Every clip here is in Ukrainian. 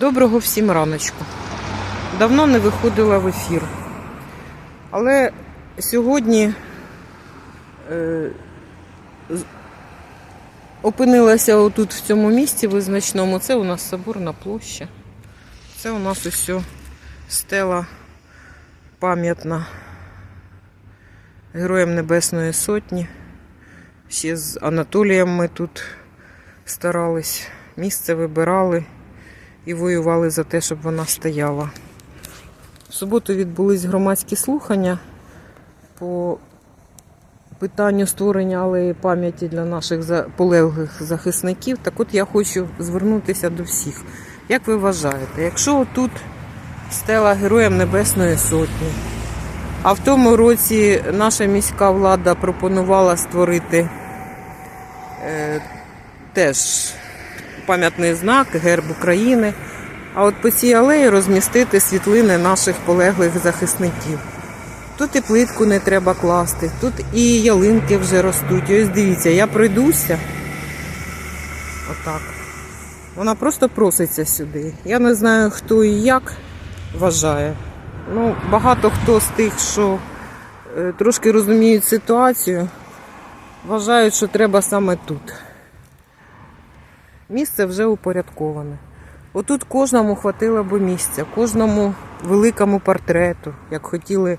Доброго всім раночку. Давно не виходила в ефір. Але сьогодні е, опинилася отут в цьому місці визначному. Це у нас Соборна площа. Це у нас ось стела пам'ятна Героям Небесної Сотні. Ще з Анатолієм ми тут старались, місце вибирали і воювали за те, щоб вона стояла. В суботу відбулись громадські слухання по питанню створення алеї пам'яті для наших полеглих захисників. Так от я хочу звернутися до всіх. Як ви вважаєте, якщо тут стела Героям Небесної Сотні, а в тому році наша міська влада пропонувала створити е, теж пам'ятний знак, герб України. А от по цій алеї розмістити світлини наших полеглих захисників. Тут і плитку не треба класти, тут і ялинки вже ростуть. Ось дивіться, я пройдуся. Отак. Вона просто проситься сюди. Я не знаю, хто і як вважає. Ну, багато хто з тих, що е, трошки розуміють ситуацію, вважають, що треба саме тут. Місце вже упорядковане. Отут кожному хватило б місця, кожному великому портрету, як хотіли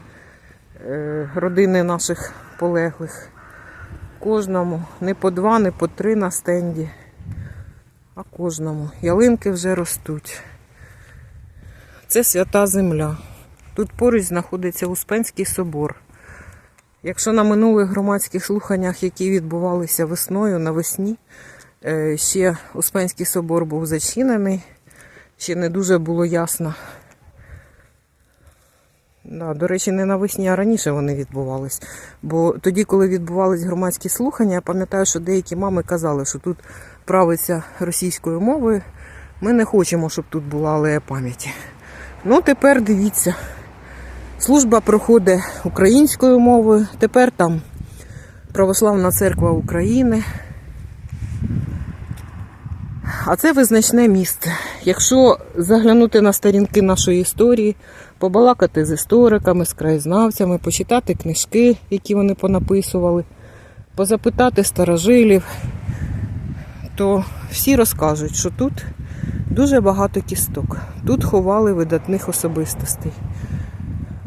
е, родини наших полеглих. Кожному не по два, не по три на стенді, а кожному. Ялинки вже ростуть. Це свята земля. Тут поруч знаходиться Успенський собор. Якщо на минулих громадських слуханнях, які відбувалися весною навесні, Е, Ще Успенський собор був зачинений, ще не дуже було ясно. Да, до речі, не навесні, а раніше вони відбувались. Бо тоді, коли відбувались громадські слухання, я пам'ятаю, що деякі мами казали, що тут правиться російською мовою. Ми не хочемо, щоб тут була алея пам'яті. Ну, тепер дивіться. Служба проходить українською мовою. Тепер там Православна церква України. А це визначне місце. Якщо заглянути на сторінки нашої історії, побалакати з істориками, з краєзнавцями, почитати книжки, які вони понаписували, позапитати старожилів, то всі розкажуть, що тут дуже багато кісток. Тут ховали видатних особистостей.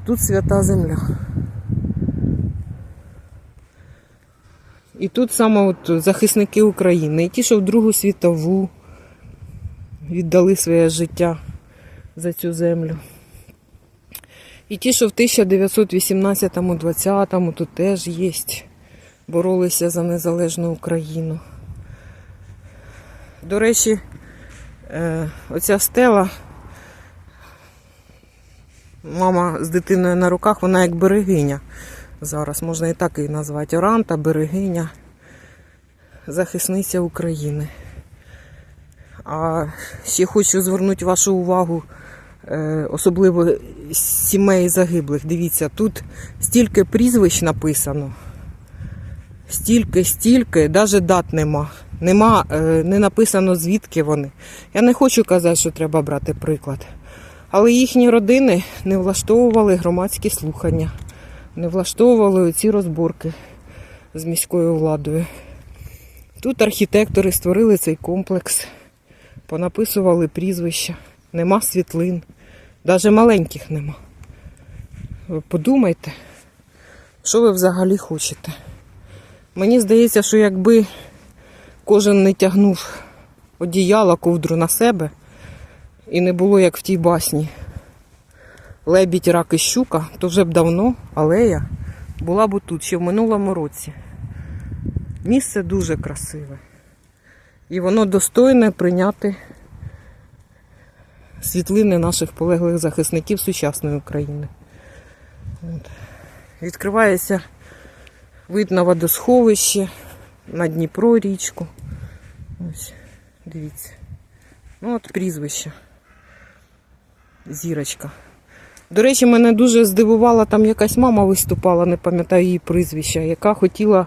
Тут свята земля. І тут саме от захисники України, і ті, що в Другу світову віддали своє життя за цю землю. І ті, що в 1918-20 тут теж є, боролися за незалежну Україну. До речі, е, оця стела, мама з дитиною на руках, вона як берегиня. Зараз можна і так її назвати. Оранта, берегиня, захисниця України. А ще хочу звернути вашу увагу, е, особливо сімей загиблих. Дивіться, тут стільки прізвищ написано. Стільки, стільки, навіть дат нема. Нема, е, не написано звідки вони. Я не хочу казати, що треба брати приклад. Але їхні родини не влаштовували громадські слухання, не влаштовували ці розборки з міською владою. Тут архітектори створили цей комплекс, понаписували прізвища, нема світлин, навіть маленьких нема. Ви подумайте, що ви взагалі хочете. Мені здається, що якби кожен не тягнув одіяло, ковдру на себе, і не було як в тій басні лебідь, рак і щука, то вже б давно алея була б тут, ще в минулому році. Місце дуже красиве. І воно достойне прийняти світлини наших полеглих захисників сучасної України. От. Відкривається вид на водосховище, на Дніпро річку. Ось, дивіться. Ну от прізвище. Зірочка. До речі, мене дуже здивувала, там якась мама виступала, не пам'ятаю її прізвища, яка хотіла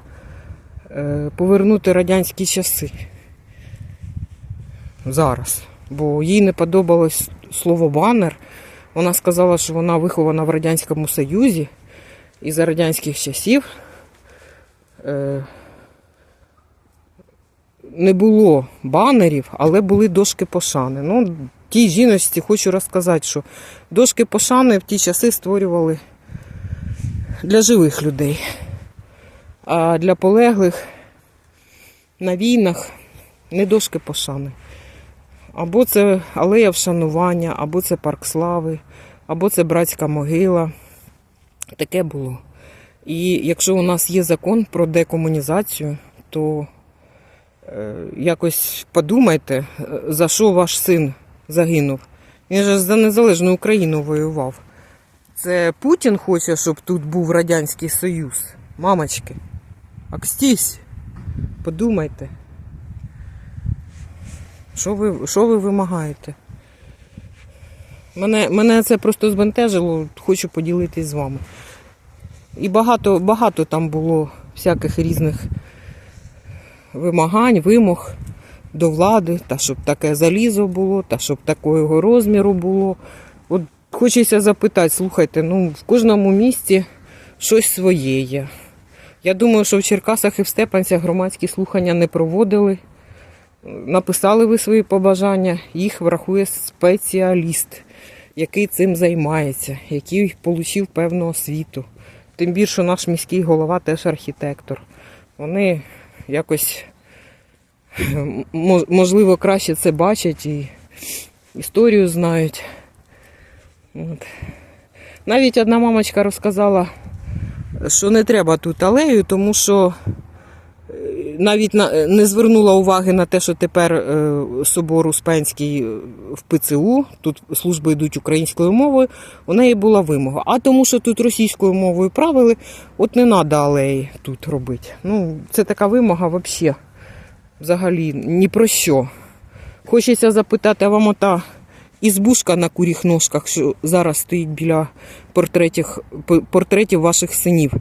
е, повернути радянські часи. Зараз. бо їй не подобалось слово банер. Вона сказала, що вона вихована в Радянському Союзі і за радянських часів е, не було банерів, але були дошки пошани. Ну, тій жіночці хочу розказати, що дошки пошани в ті часи створювали для живих людей. А для полеглих на війнах не дошки пошани. Або це алея вшанування, або це парк слави, або це братська могила. Таке було. І якщо у нас є закон про декомунізацію, то е, якось подумайте, е, за що ваш син загинув. Він же за незалежну Україну воював. Це Путін хоче, щоб тут був Радянський Союз. Мамочки, акстісь, подумайте. Що ви, що ви вимагаєте? Мене, мене це просто збентежило, хочу поділитись з вами. І багато, багато там було всяких різних вимагань, вимог до влади, та щоб таке залізо було, та щоб такого розміру було. От хочеться запитати, слухайте, ну в кожному місті щось своє є. Я думаю, що в Черкасах і в Степанцях громадські слухання не проводили. Написали ви свої побажання, їх врахує спеціаліст, який цим займається, який отримав певну освіту. Тим більше наш міський голова теж архітектор. Вони якось можливо краще це бачать і історію знають. От. Навіть одна мамочка розказала, що не треба тут алею, тому що навіть на, не звернула уваги на те, що тепер е, собор Успенський е, в ПЦУ, тут служби йдуть українською мовою, у неї була вимога. А тому, що тут російською мовою правили, от не треба алеї тут робити. Ну, це така вимога взагалі, взагалі ні про що. Хочеться запитати, а вам ота ізбушка на куріх ножках, що зараз стоїть біля портретів, портретів ваших синів.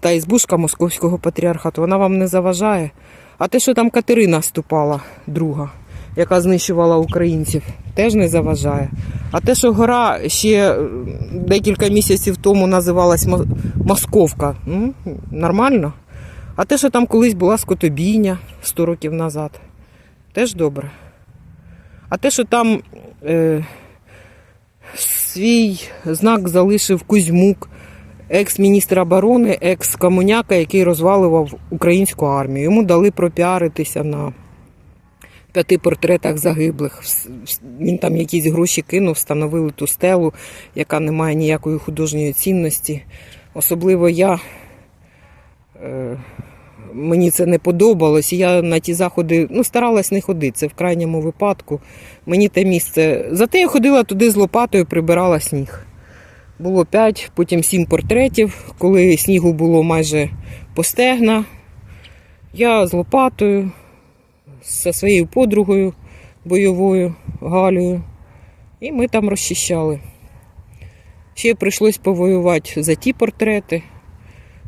Та ізбушка московського патріархату, вона вам не заважає. А те, що там Катерина ступала, друга, яка знищувала українців, теж не заважає. А те, що гора ще е, декілька місяців тому називалась Московка, ну, нормально. А те, що там колись була скотобійня 100 років назад, теж добре. А те, що там е, свій знак залишив Кузьмук, екс-міністр оборони, екс-комуняка, який розвалював українську армію. Йому дали пропіаритися на п'яти портретах загиблих. Він там якісь гроші кинув, встановили ту стелу, яка не має ніякої художньої цінності. Особливо я. Е, Мені це не подобалось, і я на ті заходи ну, старалась не ходити. Це в крайньому випадку. Мені те місце. Зате я ходила туди з лопатою, прибирала сніг. Було п'ять, потім сім портретів. Коли снігу було майже по стегна, я з лопатою, зі своєю подругою бойовою Галею. І ми там розчищали. Ще прийшлось повоювати за ті портрети.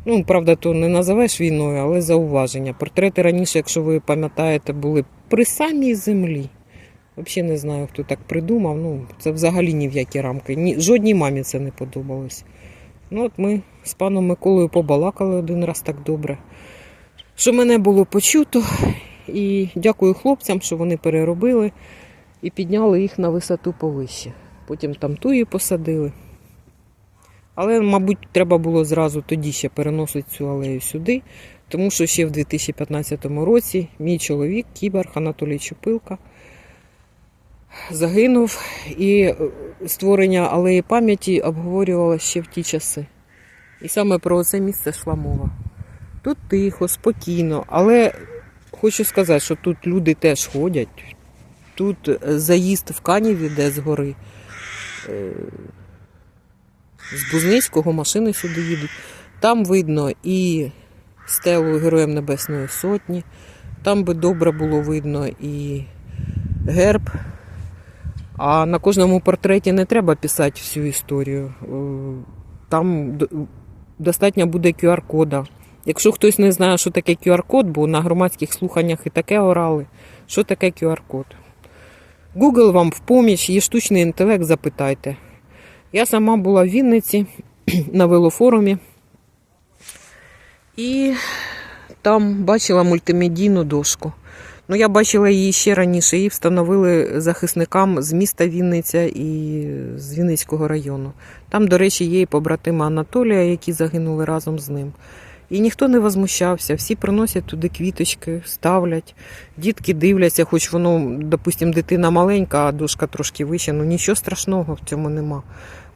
Ну, правда, то не називеш війною, але зауваження. Портрети раніше, якщо ви пам'ятаєте, були при самій землі. Взагалі не знаю, хто так придумав. Ну, це взагалі ні в які рамки. Ні, жодній мамі це не подобалось. Ну, от ми з паном Миколою побалакали один раз так добре. Що мене було почуто. І дякую хлопцям, що вони переробили і підняли їх на висоту повище. Потім там туї посадили. Але, мабуть, треба було зразу тоді ще переносити цю алею сюди, тому що ще в 2015 році мій чоловік, кіберг Анатолій Чупилка, загинув, і е, створення алеї пам'яті обговорювалося ще в ті часи. І саме про це місце йшла мова. Тут тихо, спокійно, але хочу сказати, що тут люди теж ходять. Тут е, заїзд в Канів іде з гори. Е, З Бузницького машини сюди їдуть. Там видно і стелу Героям Небесної Сотні. Там би добре було видно і герб. А на кожному портреті не треба писати всю історію. Е, Там достатньо буде QR-кода. Якщо хтось не знає, що таке QR-код, бо на громадських слуханнях і таке орали, що таке QR-код. Google вам в поміч, є штучний інтелект, запитайте. Я сама була в Вінниці на велофорумі і там бачила мультимедійну дошку. Ну, я бачила її ще раніше. Її встановили захисникам з міста Вінниця і з Вінницького району. Там, до речі, є і побратима Анатолія, які загинули разом з ним. І ніхто не возмущався, всі приносять туди квіточки, ставлять, дітки дивляться, хоч воно, допустимо, дитина маленька, а дошка трошки вища. Ну нічого страшного в цьому нема.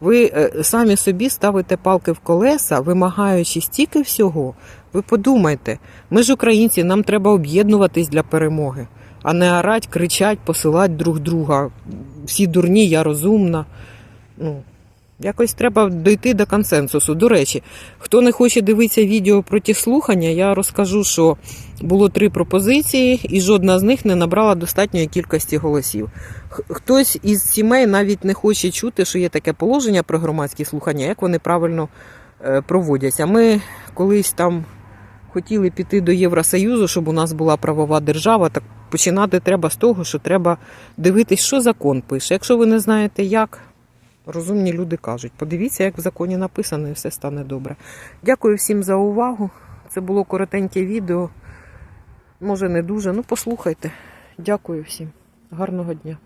Ви е, самі собі ставите палки в колеса, вимагаючи стільки всього. Ви подумайте, ми ж українці, нам треба об'єднуватись для перемоги, а не орать, кричать, посилати друг друга. Всі дурні, я розумна. Ну, якось треба дійти до консенсусу. До речі, хто не хоче дивитися відео про ті слухання, я розкажу, що було три пропозиції, і жодна з них не набрала достатньої кількості голосів. Хтось із сімей навіть не хоче чути, що є таке положення про громадські слухання, як вони правильно е, проводяться. Ми колись там хотіли піти до Євросоюзу, щоб у нас була правова держава, так починати треба з того, що треба дивитись, що закон пише. Якщо ви не знаєте як, розумні люди кажуть, подивіться, як в законі написано, і все стане добре. Дякую всім за увагу. Це було коротеньке відео. Може, не дуже. Ну, послухайте. Дякую всім. Гарного дня.